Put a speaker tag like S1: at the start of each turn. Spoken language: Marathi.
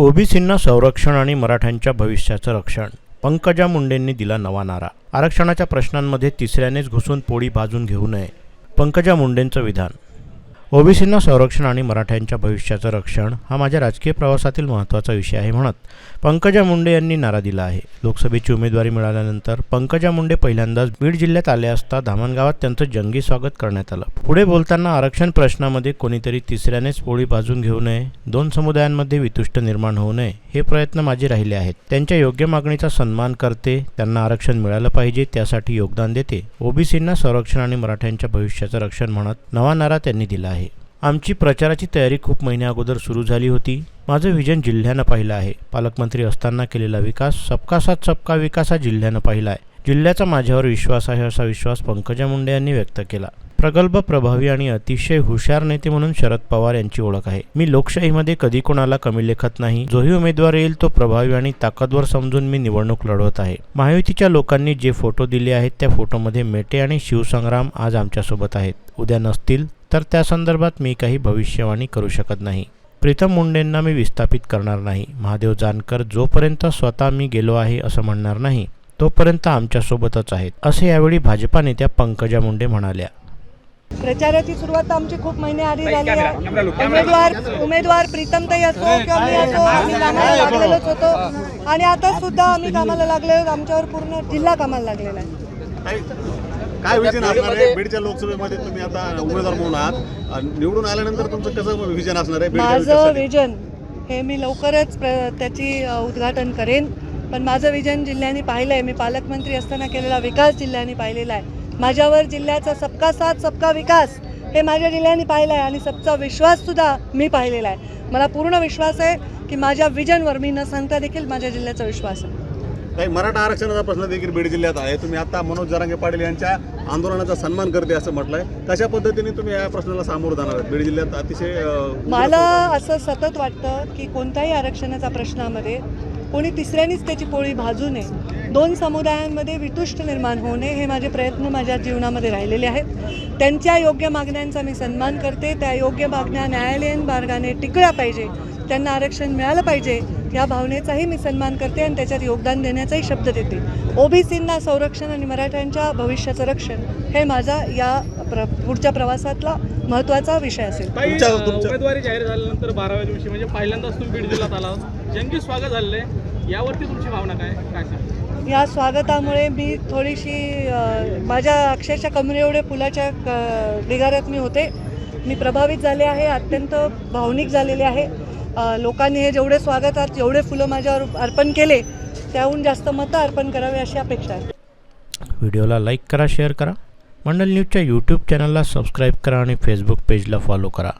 S1: ओबीसींना संरक्षण आणि मराठ्यांच्या भविष्याचं रक्षण. पंकजा मुंडेंनी दिला नवा नारा. आरक्षणाच्या प्रश्नांमध्ये तिसऱ्यानेच घुसून पोळी भाजून घेऊ नये. पंकजा मुंडेंचं विधान. ओबीसींना संरक्षण आणि मराठ्यांच्या भविष्याचं रक्षण हा माझ्या राजकीय प्रवासातील महत्त्वाचा विषय आहे म्हणत पंकजा मुंडे यांनी नारा दिला आहे. लोकसभेची उमेदवारी मिळाल्यानंतर पंकजा मुंडे पहिल्यांदाच बीड जिल्ह्यात आले असता धामणगावात त्यांचं जंगी स्वागत करण्यात आलं. पुढे बोलताना आरक्षण प्रश्नामध्ये कोणीतरी तिसऱ्यानेच पोळी भाजून घेऊ नये दोन समुदायांमध्ये वितुष्ट निर्माण होऊ नये हे प्रयत्न माझे राहिले आहेत. त्यांच्या योग्य मागणीचा सन्मान करते त्यांना आरक्षण मिळालं पाहिजे त्यासाठी योगदान देते. ओबीसींना संरक्षण आणि मराठ्यांच्या भविष्याचं रक्षण म्हणत नवा नारा त्यांनी दिला आहे. आमची प्रचाराची तयारी खूप महिन्या अगोदर सुरू झाली होती. माझं विजन जिल्ह्यानं पाहिलं आहे. पालकमंत्री असताना केलेला विकास सबका साथ सबका विकास हा जिल्ह्यानं पाहिला आहे. जिल्ह्याचा माझ्यावर विश्वास आहे असा विश्वास पंकजा मुंडे यांनी व्यक्त केला. प्रगल्भ प्रभावी आणि अतिशय हुशार नेते म्हणून शरद पवार यांची ओळख आहे. मी लोकशाहीमध्ये कधी कोणाला कमी लेखत नाही. जोही उमेदवार येईल तो प्रभावी आणि ताकदवर समजून मी निवडणूक लढवत आहे. महायुतीच्या लोकांनी जे फोटो दिले आहेत त्या फोटोमध्ये मेटे आणि शिवसंग्राम आज आमच्यासोबत आहेत. उद्या नसतील तर त्या संदर्भात मी काही भविष्यवाणी करू शकत नाही. प्रीतम मुंडेंना मी विस्थापित करणार नाही. महादेव जानकर जोपर्यंत स्वतः मी गेलो आहे असं म्हणणार नाही तोपर्यंत आमच्यासोबतच आहेत असे यावेळी भाजपा नेत्या पंकजा मुंडे म्हणाल्या.
S2: प्रचाराची सुरुवात आमची खूप महिने आधी झाली आहे. उमेदवार उमेदवार प्रीतमताई असो किंवा मी असो आम्ही कामाला लागलेलोच होतो. आणि आता सुद्धा आम्ही कामाला लागले आमच्यावर पूर्ण जिल्हा कामाला लागलेला आहे.
S3: काय विजन असणार आहे? बीडच्या लोकसभेमध्ये तुम्ही आता उमेदवार म्हणून आहात. निवडून आल्यानंतर तुमचं कसं विजन असणार आहे
S2: माझं? विजन हे मी लवकरच त्याची उद्घाटन करेन. पण माझं विजन जिल्ह्याने पाहिलं आहे मी पालकमंत्री असताना केलेला विकास जिल्ह्याने पाहिलेला आहे. माझ्यावर जिल्ह्याचा सबका साथ सबका विकास हे माझ्या जिल्ह्याने पाहिलं आहे आणि सबचा विश्वाससुद्धा मी पाहिलेला आहे. मला पूर्ण विश्वास आहे की माझ्या विजनवर मी न सांगता देखील माझ्या जिल्ह्याचा विश्वास आहे.
S3: काही मराठा आरक्षणाचा प्रश्न देखील बीड जिल्ह्यात आहे. तुम्ही आता मनोज जरांगे पाटील यांच्या आंदोलनाचा सन्मान करते असं म्हटलंय. कशा पद्धतीने तुम्ही या प्रश्नाला सामोरं जाणार आहेत? बीड जिल्ह्यात अतिशय
S2: मला असं सतत वाटतं की कोणत्याही आरक्षणाच्या प्रश्नामध्ये कोणी तिसऱ्यानीच त्याची पोळी भाजू नये. दोन समुदायांमध्ये वितुष्ट निर्माण होऊ नये हे माझे प्रयत्न माझ्या जीवनामध्ये राहिलेले आहेत. त्यांच्या योग्य मागण्यांचा मी सन्मान करते. त्या योग्य मागण्या न्यायालयीन मार्गाने टिकल्या पाहिजे. त्यांना आरक्षण मिळालं पाहिजे या भावनेचाही मी सन्मान करते आणि त्याच्यात योगदान देण्याचाही शब्द देते. ओबीसींना संरक्षण आणि मराठ्यांच्या भविष्याचं रक्षण हे माझा या प्र पुढच्या प्रवासातला महत्त्वाचा विषय असेल.
S4: उमेदवारी जाहीर झाल्यानंतर बाराव्या दिवशी म्हणजे पहिल्यांदाच तुम्ही बीड जिल्ह्यात आला जंगी स्वागत झालेलं आहे. यावरती तुमची भावना काय काय सांगा
S2: या स्वागतामुळे मी थोडीशी माझ्या अक्षरशः कमरे एवढे फुलाच्या क- ढिगाऱ्यात मी होते. मी प्रभावित झाले आहे अत्यंत भावनिक झालेले आहे. लोकांनी हे जेवढे स्वागतात जेवढे फुलं माझ्यावर अर्पण केले त्याहून जास्त मतं अर्पण करावे अशी अपेक्षा आहे.
S1: व्हिडिओला लाईक करा शेअर करा. मंडल न्यूजच्या यूट्यूब चॅनलला सबस्क्राईब करा आणि फेसबुक पेजला फॉलो करा.